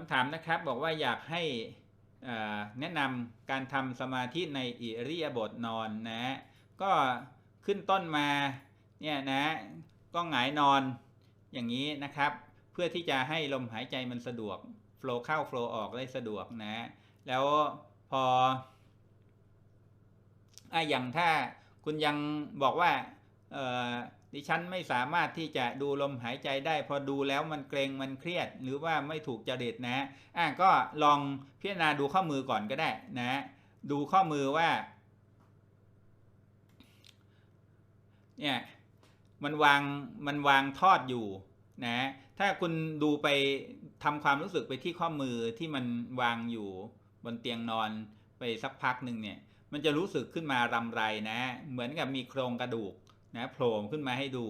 คำถามนะครับบอกว่าอยากให้แนะนำการทำสมาธิในอิริยาบถนอนนะก็ขึ้นต้นมาเนี่ยนะก็หงายนอนอย่างนี้นะครับ เพื่อที่จะให้ลมหายใจมันสะดวกโฟล์เข้าโฟล์ออกได้สะดวกนะแล้วพออะอย่างถ้าคุณยังบอกว่าอ ดิฉันไม่สามารถที่จะดูลมหายใจได้ พอดูแล้วมันเกรงมันเครียด หรือว่าไม่ถูกจริตนะอะก็ลองพิจารณาดูข้อมือก่อนก็ได้นะดูข้อมือว่าเนี่ยมันวางมันวางทอดอยู่นะถ้าคุณดูไปทำความรู้สึกไปที่ข้อมือที่มันวางอยู่บนเตียงนอนไปสักพักหนึ่งเนี่ยมันจะรู้สึกขึ้นมารำไรนะ เหมือนกับมีโครงกระดูก นะโผล่ขึ้นมาให้ดู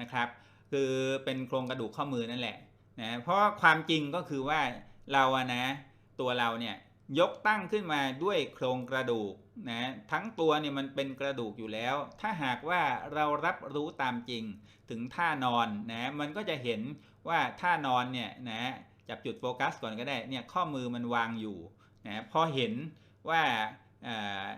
นะครับ คือเป็นโครงกระดูกข้อมือนั่นแหละนะเพราะความจริงก็คือว่าเราอะนะ ตัวเราเนี่ยยกตั้งขึ้นมาด้วยโครงกระดูกนะทั้งตัวเนี่ยมันเป็นกระดูกอยู่แล้ว ถ้าหากว่าเรารับรู้ตามจริงถึงท่านอนนะมันก็จะเห็นว่าท่านอนเนี่ยนะจับจุดโฟกัสก่อนก็ได้เนี่ยข้อมือมันวางอยู่นะพอเห็นว่าอ่า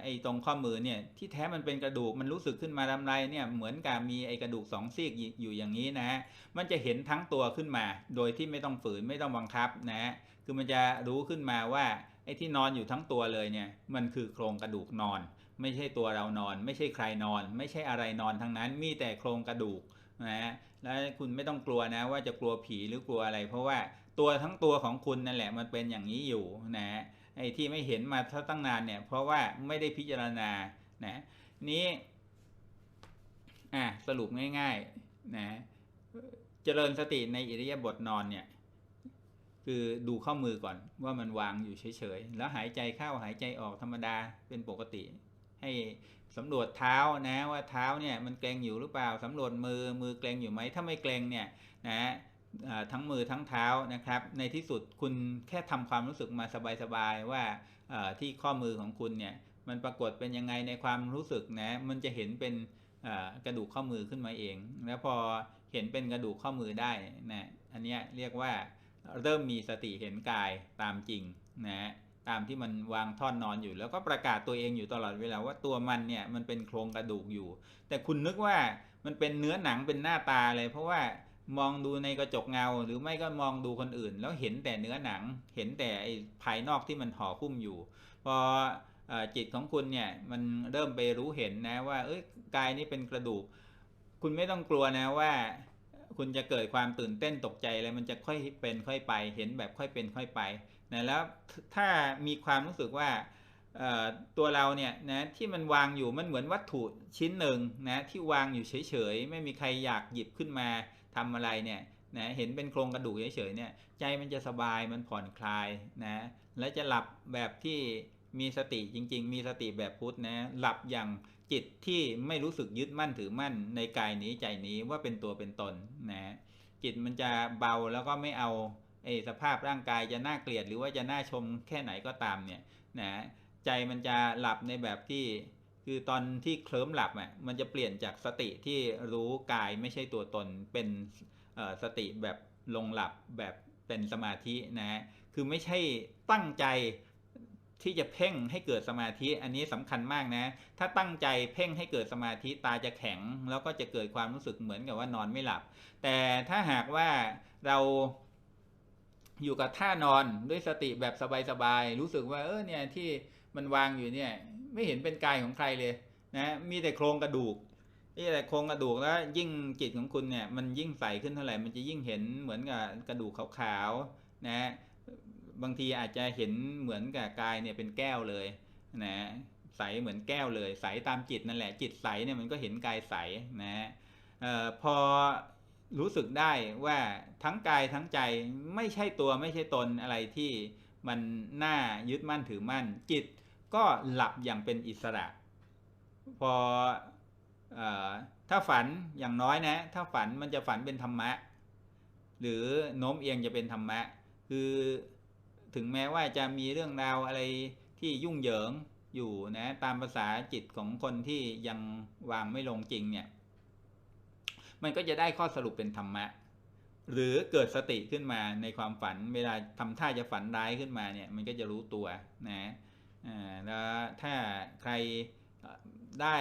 ไอ้ตรงข้อมือเนี่ยที่แท้มันเป็นกระดูกมันรู้สึกขึ้นมาลำไรเนี่ยเหมือนกับมีไอ้กระดูกสองซีกอยู่อย่างนี้นะมันจะเห็นทั้งตัวขึ้นมา โดยที่ไม่ต้องฝืนไม่ต้องบังคับนะคือมันจะรู้ขึ้นมาว่าไอ้ที่นอนอยู่ทั้งตัวเลยเนี่ยมันคือโครงกระดูกนอน ไม่ใช่ตัวเรานอน ไม่ใช่ใครนอน ไม่ใช่อะไรนอนทั้งนั้นมีแต่โครงกระดูกนะแล้วคุณไม่ต้องกลัวนะว่าจะกลัวผีหรือกลัวอะไร เพราะว่าตัวทั้งตัวของคุณนั่นแหละมันเป็นอย่างนี้อยู่นะ ไอ้ที่ไม่เห็นมาตั้งนานเนี่ย เพราะว่าไม่ได้พิจารณานะนี้อะสรุปง่ายๆนะเจริญสติในอิริยาบถนอนเนี่ยคือดูข้อมือก่อนว่ามันวางอยู่เฉยๆ แล้วหายใจเข้าหายใจออกธรรมดาเป็นปกติ ให้สำรวจเท้านะว่าเท้าเนี่ยมันเกร็งอยู่หรือเปล่าสำรวจมือมือเกร็งอยู่ไหมถ้าไม่เกร็งเนี่ยนะ ทั้งมือทั้งเท้านะครับ ในที่สุดคุณแค่ทำความรู้สึกมาสบายๆว่าที่ข้อมือของคุณเนี่ยมันปรากฏเป็นยังไงในความรู้สึกนะมันจะเห็นเป็นกระดูกข้อมือขึ้นมาเอง แล้วพอเห็นเป็นกระดูกข้อมือได้นะอันนี้เรียกว่าเริ่มมีสติเห็นกายตามจริงนะตามที่มันวางท่อนนอนอยู่ แล้วก็ประกาศตัวเองอยู่ตลอดเวลาว่าตัวมันเนี่ยมันเป็นโครงกระดูกอยู่ แต่คุณนึกว่ามันเป็นเนื้อหนังเป็นหน้าตาเลยเพราะว่า มองดูในกระจกเงา หรือไม่ก็มองดูคนอื่น แล้วเห็นแต่เนื้อหนัง เห็นแต่ไอ้ภายนอกที่มันห่อหุ้มอยู่พออจิตของคุณเนี่ยมันเริ่มไปรู้เห็นนะว่า เอ้ยกายนี้เป็นกระดูก คุณไม่ต้องกลัวนะว่า คุณจะเกิดความตื่นเต้นตกใจอะไรมันจะค่อยเป็นค่อยไป เห็นแบบค่อยเป็นค่อยไปนะแล้วถ้ามีความรู้สึกว่าตัวเราเนี่ยนะที่มันวางอยู่มันเหมือนวัตถุชิ้นหนึ่งนะที่วางอยู่เฉยๆ ไม่มีใครอยากหยิบขึ้นมา ทำอะไรเนี่ยนะเห็นเป็นโครงกระดูกเฉยๆเนี่ยใจมันจะสบายมันผ่อนคลายนะและจะหลับแบบที่มีสติจริง ๆ มีสติแบบพุทธนะหลับอย่างจิตที่ไม่รู้สึกยึดมั่นถือมั่นในกายนี้ใจนี้ว่าเป็นตัวเป็นตนนะจิตมันจะเบาแล้วก็ไม่เอาไอ้สภาพร่างกายจะน่าเกลียดหรือว่าจะน่าชมแค่ไหนก็ตามเนี่ยนะใจมันจะหลับในแบบที่ คือตอนที่เคลิ้มหลับอะมันจะเปลี่ยนจากสติที่รู้กายไม่ใช่ตัวตนเป็นสติแบบลงหลับแบบเป็นสมาธินะคือไม่ใช่ตั้งใจที่จะเพ่งให้เกิดสมาธิอันนี้สำคัญมากนะ ถ้าตั้งใจเพ่งให้เกิดสมาธิตาจะแข็ง แล้วก็จะเกิดความรู้สึกเหมือนกับว่านอนไม่หลับ แต่ถ้าหากว่าเราอยู่กับท่านอนด้วยสติแบบสบายๆรู้สึกว่าเออเนี่ยที่มันวางอยู่เนี่ย ไม่เห็นเป็นกายของใครเลยนะมีแต่โครงกระดูกนี่แต่โครงกระดูกแล้วยิ่งจิตของคุณเนี่ยมันยิ่งใสขึ้นเท่าไหร่มันจะยิ่งเห็นเหมือนกับกระดูกขาวๆนะบางทีอาจจะเห็นเหมือนกับกายเนี่ยเป็นแก้วเลยนะใสเหมือนแก้วเลยใสตามจิตนั่นแหละ จิตใสเนี่ยมันก็เห็นกายใสนะออพอรู้สึกได้ว่าทั้งกายทั้งใจไม่ใช่ตัวไม่ใช่ตนอะไรที่มันน่ายึดมั่นถือมั่นจิต ก็หลับอย่างเป็นอิสระพอออถ้าฝันอย่างน้อยนะ ถ้าฝันมันจะฝันเป็นธรรมะ หรือโน้มเอียงจะเป็นธรรมะ คือถึงแม้ว่าจะมีเรื่องราวอะไรที่ยุ่งเหยิงอยู่นะตามภาษาจิตของคนที่ยังวางไม่ลงจริงเนี่ย มันก็จะได้ข้อสรุปเป็นธรรมะ หรือเกิดสติขึ้นมาในความฝัน เวลาทำท่าจะฝันร้ายขึ้นมาเนี่ย มันก็จะรู้ตัวนะ แล้วถ้าใครได้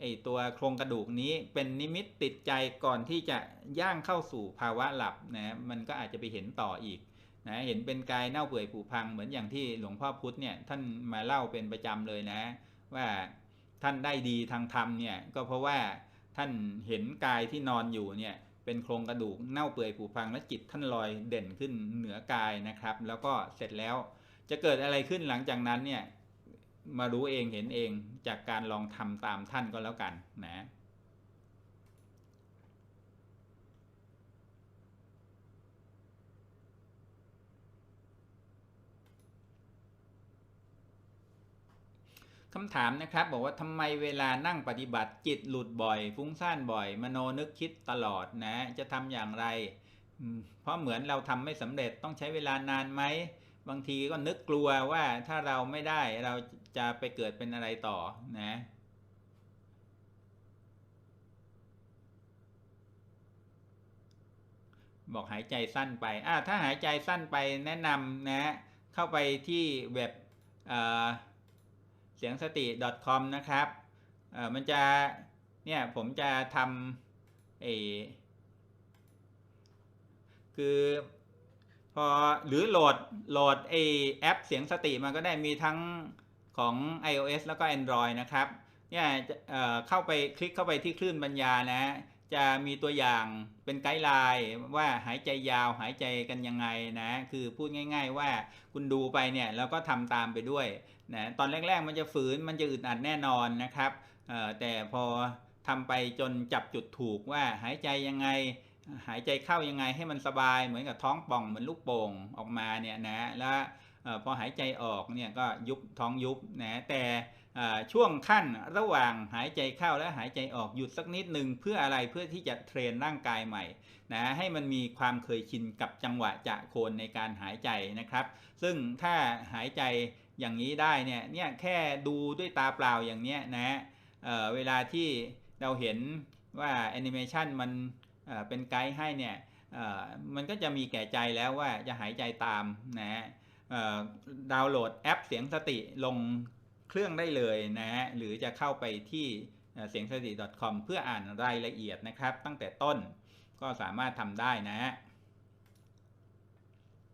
ไอตัวโครงกระดูกนี้เป็นนิมิตติดใจก่อนที่จะย่างเข้าสู่ภาวะหลับนะมันก็อาจจะไปเห็นต่ออีกนะเห็นเป็นกายเน่าเปื่อยผุพังเหมือนอย่างที่หลวงพ่อพุธเนี่ยท่านมาเล่าเป็นประจำเลยนะ ว่าท่านได้ดีทางธรรมเนี่ยก็เพราะว่าท่านเห็นกายที่นอนอยู่เนี่ยเป็นโครงกระดูกเน่าเปื่อยผุพังและจิตท่านลอยเด่นขึ้นเหนือกายนะครับ แล้วก็เสร็จแล้ว จะเกิดอะไรขึ้นหลังจากนั้นเนี่ยมารู้เองเห็นเองจากการลองทำตามท่านก็แล้วกันนะคำถามนะครับบอกว่าทำไมเวลานั่งปฏิบัติจิตหลุดบ่อย ฟุ้งซ่านบ่อย มโนนึกคิดตลอดนะ จะทำอย่างไร เพราะเหมือนเราทำไม่สำเร็จต้องใช้เวลานานไหม บางทีก็นึกกลัวว่าถ้าเราไม่ได้เราจะไปเกิดเป็นอะไรต่อนะบอกหายใจสั้นไป อ่าถ้าหายใจสั้นไปแนะนำนะ เข้าไปที่เว็บเสียงสติ .com นะครับ มันจะ เนี่ย ผมจะทำเอคือ พอหรือโหลดโหลดไอแอปเสียงสติมันก็ได้มีทั้งของ iOS แล้วก็ Android นะครับเนี่ยเเข้าไปคลิกเข้าไปที่คลื่นปัญญานะ จะมีตัวอย่างเป็นไกด์ไลน์ว่าหายใจยาวหายใจกันยังไงนะ คือพูดง่าย ๆ ว่าคุณดูไปเนี่ยแล้วก็ทำตามไปด้วยนะตอนแรก ๆ มันจะฝืนมันจะอึดอัดแน่นอนนะครับแต่พอทำไปจนจับจุดถูกว่าหายใจยังไง หายใจเข้ายังไงให้มันสบายเหมือนกับท้องป่องเหมือนลูกโป่งออกมาเนี่ยนะแล้วพอหายใจออกเนี่ยก็ยุบท้องยุบนะแต่ช่วงขั้นระหว่างหายใจเข้าและหายใจออกหยุดสักนิดหนึ่งเพื่ออะไรเพื่อที่จะเทรนร่างกายใหม่นะให้มันมีความเคยชินกับจังหวะจะโคนในการหายใจนะครับ ซึ่งถ้าหายใจอย่างนี้ได้เนี่ยเนี่ยแค่ดูด้วยตาเปล่าอย่างเนี้ยนะเเวลาที่เราเห็นว่าแอนิเมชันมัน เป็นไกด์ให้เนี่ยมันก็จะมีแก่ใจแล้วว่าจะหายใจตามนะฮะดาวน์โหลดแอปเสียงสติลงเครื่องได้เลยนะฮะหรือจะเข้าไปที่เอ่อเสียงสติ .com เพื่ออ่านรายละเอียดนะครับ ตั้งแต่ต้นก็สามารถทำได้นะฮะ